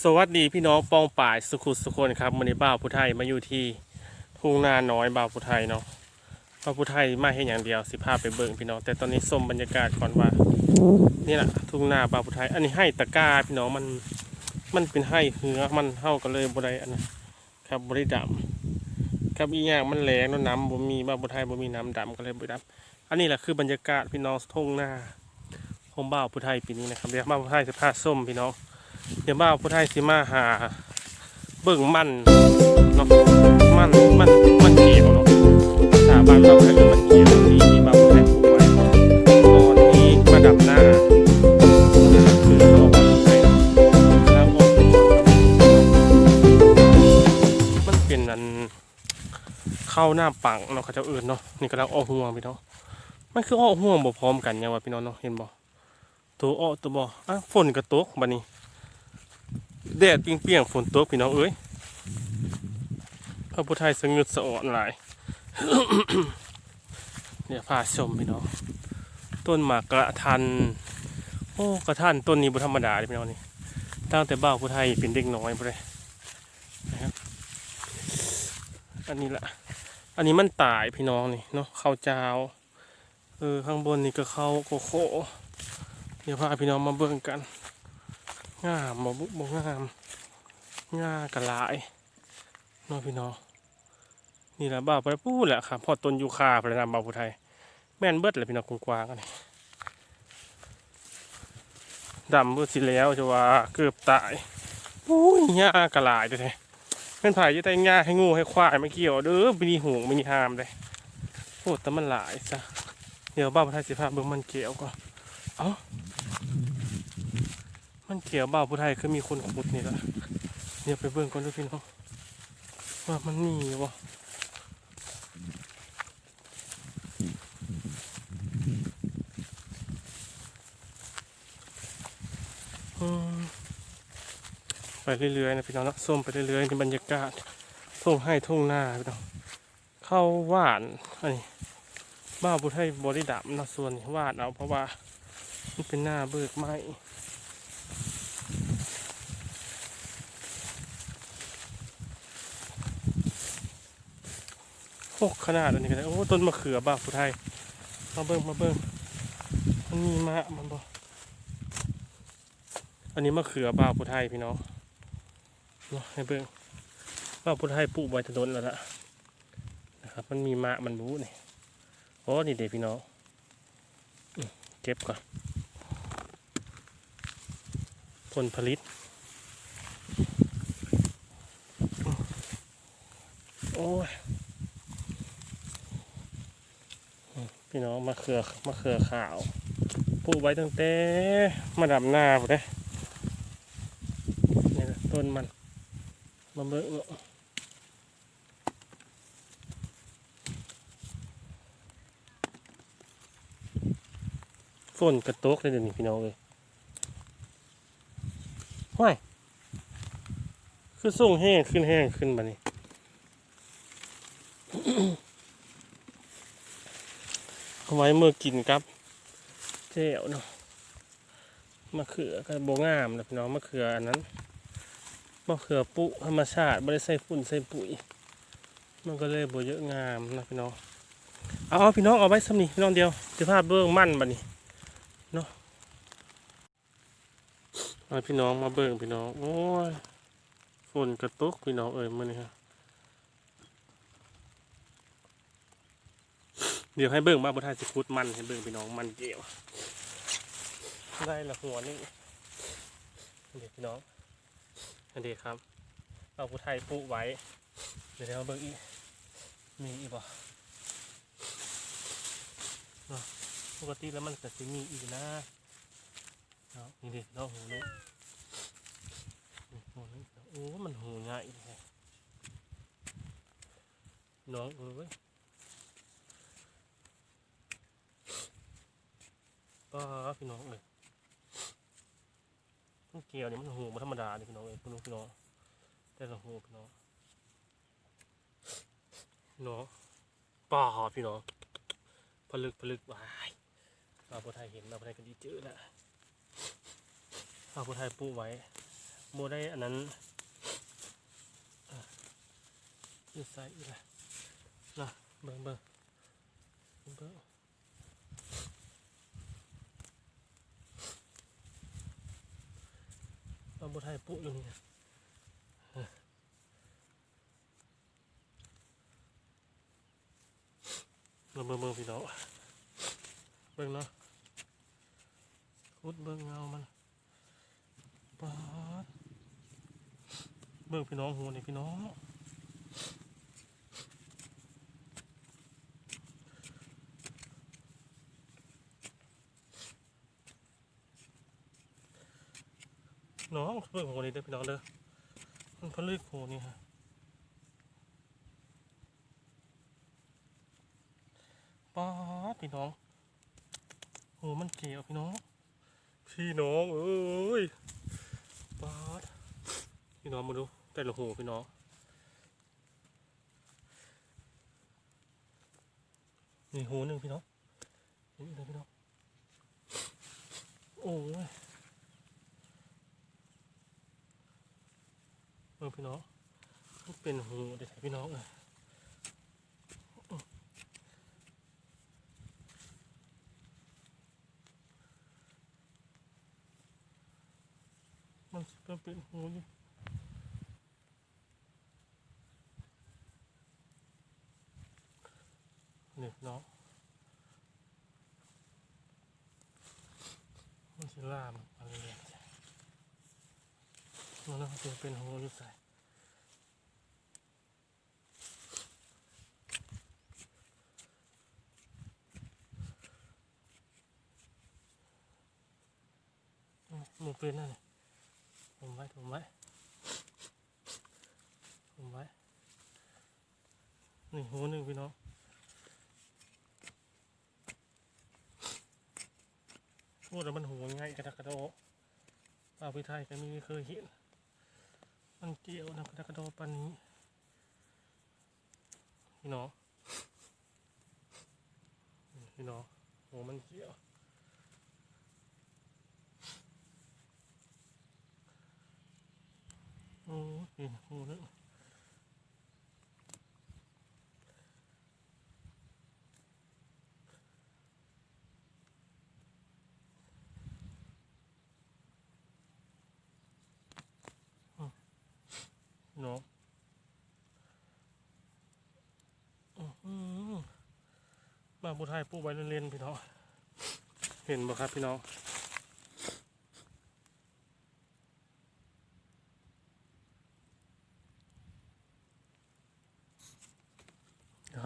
สวัสดีพี่น้องปองป่ายสุขุสุคนครับมันนี้บ่าวผู้ไทยมาอยู่ที่ทุ่งนาน้อยบ่าวผู้ไทยเนาะบ่าวผู้ไทยมาให้อย่างเดียวสิพาไปเบิ่งพี่น้อง แต่ตอนนี้ส้มบรรยากาศก่อนว่านี่แหละทุ่งนาบ่าวผู้ไทย อันนี้ให้ตะกร้าพี่น้องมันมันเป็นให้เหือมันเท่ากันเลยบ่ได้อันนั้นครับบ่ได้ดำครับอีกอย่างมันแหลงน้ำบ่มีบ่าวผู้ไทยบ่มีน้ำดำก็เลยบ่ได้ดำอันนี้แหละคือบรรยากาศพี่น้องทุ่งนาของบ่าวผู้ไทยปีนี้นะครับเดี๋ยวบ่าวผู้ไทยจะพาส้มพี่น้อง เดี๋ยวบ่าวผู้ไทยสิมาหา เบิ่งมันเนาะมันมันมันเกี่ยวเนาะภาษาบ้านเราเรียกว่ามันเกี่ยวที่ที่บ่าวผู้ไทยปลูกไว้ตอนนี้มาดับหน้าคือเขาบอกว่าใช่แล้วก็มันเป็นอันเข้าหน้าปังเนาะเขาเจะเอื่นเนาะนี่กำลังออกห่วงพี่น้องมันคือออกห่วงบ่พร้อมกันยังวะพี่น้องเนาะเห็นบ่ตัวออกตัวบ่อะฝนกระตกบัดนี้ แดดเปรี้ยงๆฝนตกพี่น้องเอ้ยพระพุทธไทยสงึดสะอ่อนหลายเนี่ยพาชมพี่น้อง ต้นหมากกระทัน โอ้กระทันต้นนี้บุธรรมดาเลยพี่น้องนี่ ตั้งแต่บ้าวพุทธไทยเป็นเด็กน้อยไปเลยนะครับอันนี้ละอันนี้มันตายพี่น้องนี่เนาะข้าวเจ้าเออข้างบนนี่ก็ข้าวโกโก้เดี๋ยวพาพี่น้องมาเบิ่งกัน งามบ่บุบ่งามงากระลายน้องพี่น้องนี่แหละบ่าวไปพูดแหละครับพอต้นยูคาพระนามบ่าวผู้ไทย แม่นเบิดเลยพี่น้องกว้างๆกันนี่ดำเบิดสิแล้วจะว่าเกือบตายปุ้ยหญ้ากระลายเลยเป็นไผ่จะแต่งหญ้าให้งูให้ควายไม่เกี่ยวเด้อไม่มีหูไม่มีหามเลยโอ้แต่มันหลายซะเดี๋ยวบ่าวผู้ไทยสิพาเบิ่งมันเกี่ยวก่อนเอ้า มันเขียวบ่าวผู้ไทยคือมีคนขุดนี่แหละเดี๋ยวไปเบิ่งก่อนด้วยพี่น้องว่ามันมีวะไปเรื่อยๆนะพี่น้องนะส้มไปเรื่อยๆในบรรยากาศทุ่งให้ทุ่งหน้าพี่น้องเข้าหวานอันนี้บ้าวผู้ไทยบริดับนะส่วนหวานเอาเพราะว่ามันเป็นหน้าเบิกไม้ โอ้ขนาดอันนี้ก็ได้โอ้ต้นมะเขือบ้าผู้ไทยมาเบิ่งมาเบิ่งมันมีมะมันบ่อันนี้มะเขือบ้าผู้ไทยพี่น้องเนาให้เบิ่งบ้าผู้ไทยปลูกไว้ถนนแล้วล่ะนะครับมันมีมะมันรู้นี่โอ้นี่เด็พี่น้องเก็บก่อนผลผลิตโอ้ย พี่น้องมะเขือมะเขือขาวปลูกไว้ตั้งแต่มาดำหน้าผมเลยนี่นะต้นมันมาเบิ่งฝนกระตกเลยเดี๋ยวนี้พี่น้องเลยห้วยคือส่งแห้งขึ้นแห้งขึ้นมานี่เอา ไว้เมื่อกินครับ เจ้วเนาะมะเขือกับโบงามนะพี่น้องมะเขืออันนั้นมะเขือปุธรรมชาติไม่ได้ใส่ฝุ่นใส่ปุ๋ย มันก็เลยโบเยอะงามนะพี่น้องเอาเอาพี่น้องเอาไว้สำนีพี่น้องเดียวจะพาเบิ้งมั่นบัดนี้เนาะเอาพี่น้องมาเบิ้งพี่น้องโอ้ยฝนกระตุกพี่น้องเอ้ยมื่อนี้ฮะ เดี๋ยวให้เบิ่งมาบนทายสิคุดมันให้เบิ่งพี่น้องมันเกี่ยว ได้ละหัวนี่เดี๋ยวพี่น้องอันเดียครับ เอาผู้ไทยปุไว้ เดี๋ยวเราเบิ่งอีกมีอีกบ่ะปกติแล้วมันก็จะมีอีกนะเนาะนี่เด็กเราหูนี่นี่หูนี่โอ้ มันหูง่ายเลยน้องเอ้ย ก็พี่น้องเลยมันเกียวเนี่ยมันหูมันธรรมดาเนี่ยพี่น้องเลยพี่น้องพี่น้องแต่ละหูพี่น้องพี่น้องป่าพี่น้องผลึกผลึกวายมาพุไทยเห็นมาพุไทยกันดีเจอล้วมาพุไทยปูไว้โบได้อันนั้นอะอยู่ใส่อีกล้วนะเบิ่งเบิ่งเบิ่ง เราบุไทยปุ๊อยู่นี่นะอะเราเบิ่งเบิ่งพี่น้องเบิ่งเนาะคุดเบิ่งเงามันปาดเบิ่งพี่น้องหัวนี่พี่น้อง น้องเบิ่งหัวนี่เด้อพี่น้องเด้อมันพลึกหัวนี่ฮะปาดพี่น้องหัวมันเกี่ยวพี่น้อง พี่น้องเอ้ยปาดพี่น้องมาดูแต่ละหูพี่น้องนี่หูหนึ่งพี่น้องนี่เลยพี่น้องโอ้ยเออ พี่น้องมันเป็นหูเด็ดพี่น้องเลยมันจะเป็นหูอยู่นี่เนาะมันสิล่ามอะไรเนี่ยมันน่าจะเป็นหัวอยู่ใส่อืมหมูเป็นนั่นผมไว้ผมไว้ผมไว้นี่หัวหนึ่งพี่น้องพูดแล้วมันหัวง่ายกระดกกระโดดป่าพิไทยก็มีเคยเห็น มันเกี่ยวนะกระดกกระโดดปันนี้ พี่น้องพี่น้องหัวมันเกี่ยว อ้ยหัวนึงพี่น้องอื้อหือมาบุไทยปูไว้เล่นๆพี่น้อง เห็นบ่ครับพี่น้อง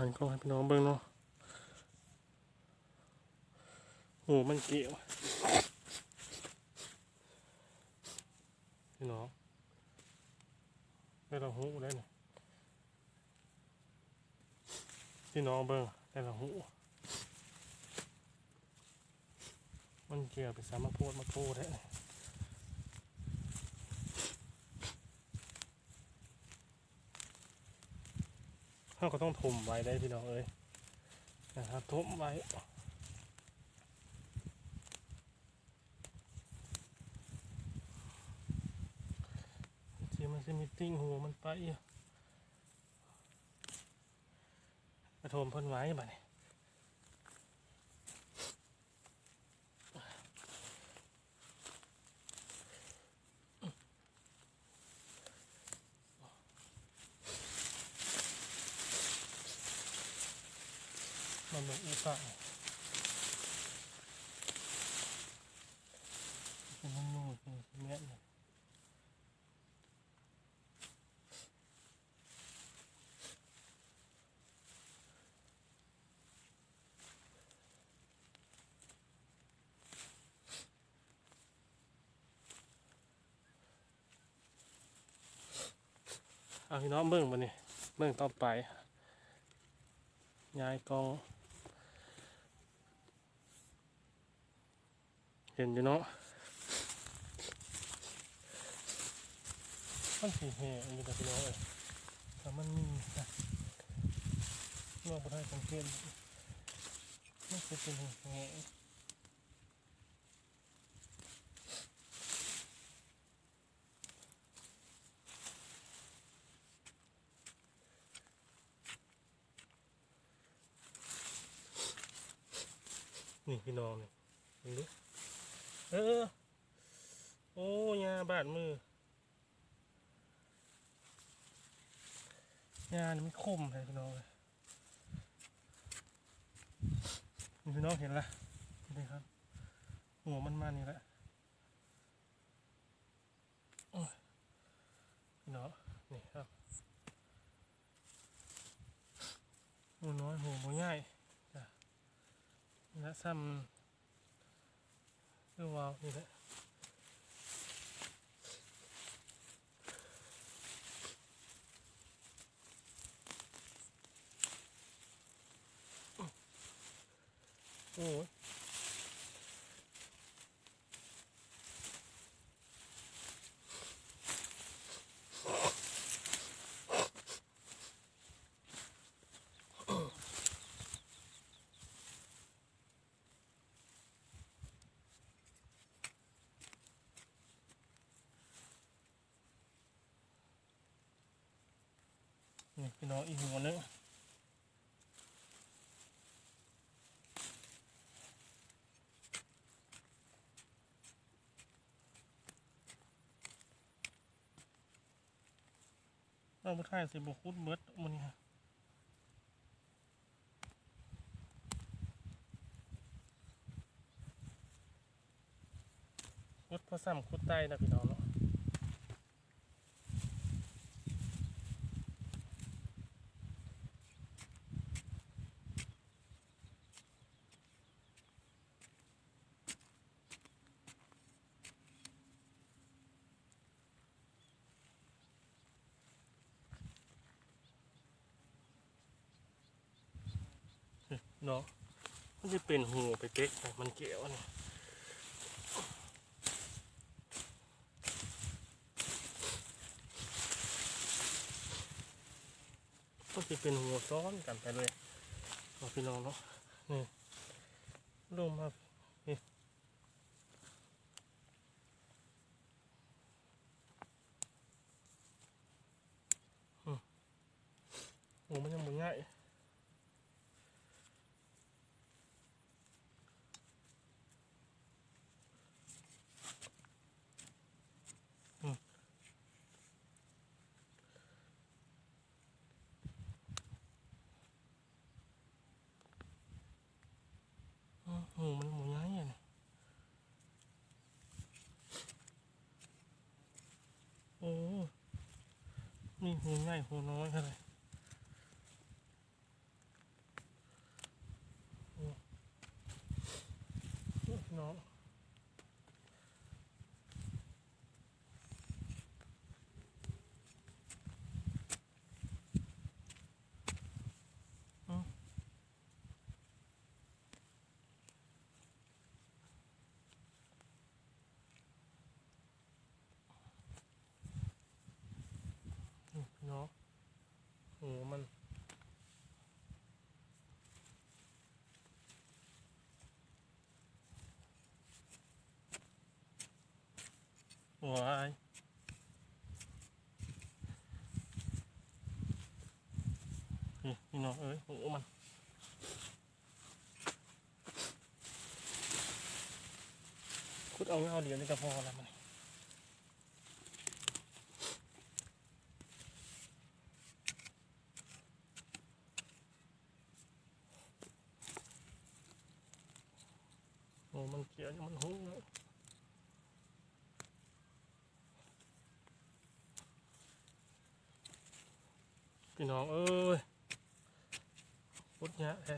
เดี๋ยวหันกล้องให้พี่น้องเบิ่งเนาะโหมันเกี่ยวพี่น้องได้ละหูได้เนี่ยพี่น้องเบิ่งได้ละหูมันเกี่ยวไปสามมาโพดมาโพดแท้ เราก็ต้องถมไว้ได้พี่น้องเอ้ยนะครับถมไว้ทีมันจะมีติ้งหัวมันไปอยู่กระโถมพ่นไว้บ่เนี่ มันเหมือนอีสานเป็นมันนูดเป็นเม็ดเลยเอาพี่น้องเบิ่งมาเนี่ยเบิ่งต่อไปย้ายกอง เห็นอยู่เนาะมันสีแห่อันนี้กับพี่น้องเลยแต่มันมีนะนอกประเทศของเพื่อนมันจะเป็นแห่นี่พี่น้องเนี่ยนี่ เออ โอ้ยาบาดมือยานี่มันคมเลยพี่น้องเลยนี่พี่น้องเห็นละนี่ครับ หัวมันมานี่แหละพี่น้องนี่ครับหัวน้อยหัวบ่ใหญ่จ้ะและซ้ำ เรื่องวาวนี่แหละ โอ้ยนี่ พี่น้องอีกหัวนึงเราไปถ่ายสิบคุดเบิดมันนี่ฮะคุดพอซ้ำคุดใต้นะพี่น้องเนาะ เนาะมันจะ เป็นหูไปเก๊กแต่มันเกี่ยวนี่ก็จะเป็นหัวซ้อนกันไปเลยเอาพี่น้องเนาะนี่ลงมานี่อืมโอ้มันยังไม่ง่าย อืมหูมันหมูย้ายอะนี่โอ้ หัวใหญ่หัวน้อยอะไรน้องอืม นี่พี่น้องหูมันว้ายนี่น้องเอ้ยหูมันคุดเอาเงาเดียวนี่ก็พอแล้วมัน มันเขียวมันหุ้งแล้วพี่น้องเอ้ยพุดเนี้ยแท้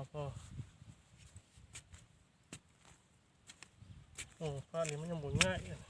พอพอโอ้ข้านนี้มันยังบุญง่ายเลย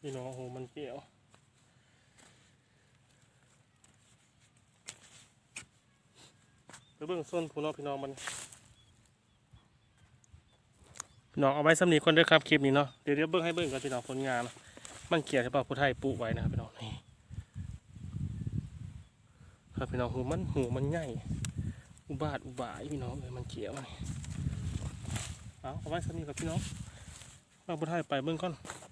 พี่น้องโอ้โหมันเกี่ยวไปเบิ่งส้นผู้น้องพี่น้องมันพี่น้องเอาไว้สำนีคนด้วยครับคลิปนี้เนาะเดี๋ยวเดี๋ยวเบิ่งให้เบิ่งกันพี่น้องผลงานเนาะมันเกี่ยวใช่ป่ะผู้ไทยปลูกไว้นะครับพี่น้องนี่ครับพี่น้องหูมันหูมันใหญ่อุบาทอุบายพี่น้องเอ้ยมันเกี่ยวนี่เอาเอาไว้สำนีกับพี่น้องเอาผู้ไทยไปเบิ่งก่อน